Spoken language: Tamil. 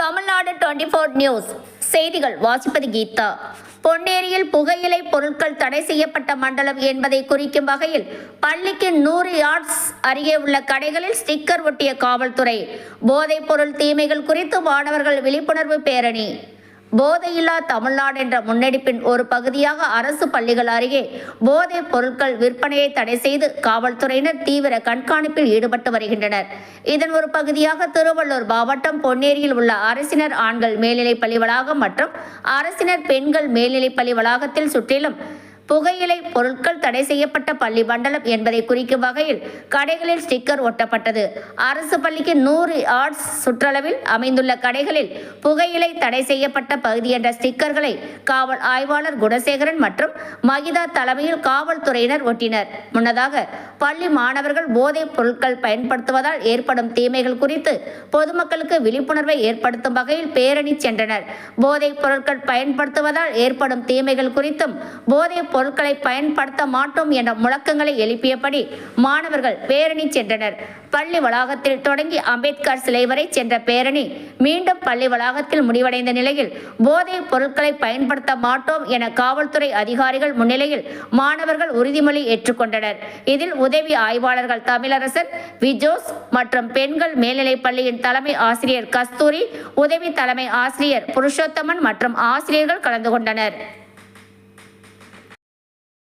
Tamil Nadu twenty four news. செய்திகள் வாசிப்பது கீதா. பொன்னேரியில் புகையிலை பொருட்கள் தடை செய்யப்பட்ட மண்டலம் என்பதை குறிக்கும் வகையில் பள்ளிக்கு நூறு யார்ட்ஸ் அருகே உள்ள கடைகளில் ஸ்டிக்கர் ஒட்டிய காவல்துறை. போதைப் பொருள் தீமைகள் குறித்து மாணவர்கள் விழிப்புணர்வு பேரணி. போதையில்லா தமிழ்நாடு என்ற முன்னெடுப்பின் ஒரு பகுதியாக அரசு பள்ளிகள் அருகே போதைப் பொருட்கள் விற்பனையை தடை செய்து காவல்துறையினர் தீவிர கண்காணிப்பில் ஈடுபட்டு வருகின்றனர். இதன் ஒரு பகுதியாக திருவள்ளூர் மாவட்டம் பொன்னேரியில் உள்ள அரசினர் ஆண்கள் மேல்நிலைப் பள்ளி வளாகம் மற்றும் அரசினர் பெண்கள் மேல்நிலைப் பள்ளி வளாகத்தில் சுற்றிலும் புகையிலை பொருட்கள் தடை செய்யப்பட்ட பள்ளி மண்டலம் என்பதை குறிக்கும் வகையில் கடைகளில் ஸ்டிக்கர் ஒட்டப்பட்டது. அரசு பள்ளிக்கு நூறு ஆர்ட்ஸ் சுற்றளவில் அமைந்துள்ள கடைகளில் புகையிலை தடை செய்யப்பட்ட பகுதி என்ற ஸ்டிக்கர்களை காவல் ஆய்வாளர் குணசேகரன் மற்றும் மகிதா தலைமையில் காவல்துறையினர் ஒட்டினர். முன்னதாக பள்ளி மாணவர்கள் போதைப் பொருட்கள் பயன்படுத்துவதால் ஏற்படும் தீமைகள் குறித்து பொதுமக்களுக்கு விழிப்புணர்வை ஏற்படுத்தும் வகையில் பேரணி சென்றனர். போதைப் பொருட்கள் பயன்படுத்துவதால் ஏற்படும் தீமைகள் குறித்தும் போதைப் பொருட்களை பயன்படுத்த மாட்டோம் என்ற முழக்கங்களை எழுப்பியபடி மாணவர்கள் பேரணி சென்றனர். பள்ளி வளாகத்தில் தொடங்கி அம்பேத்கர் சிலை வரை சென்ற பேரணி மீண்டும் பள்ளி வளாகத்தில் முடிவடைந்த நிலையில் போதைப் பொருட்களை பயன்படுத்த மாட்டோம் என காவல்துறை அதிகாரிகள் முன்னிலையில் மாணவர்கள் உறுதிமொழி ஏற்றுக்கொண்டனர். இதில் உதவி ஆய்வாளர்கள் தமிழரசன் விஜோஸ் மற்றும் பெண்கள் மேல்நிலைப் பள்ளியின் தலைமை ஆசிரியர் கஸ்தூரி உதவி தலைமை ஆசிரியர் புருஷோத்தமன் மற்றும் ஆசிரியர்கள் கலந்து கொண்டனர்.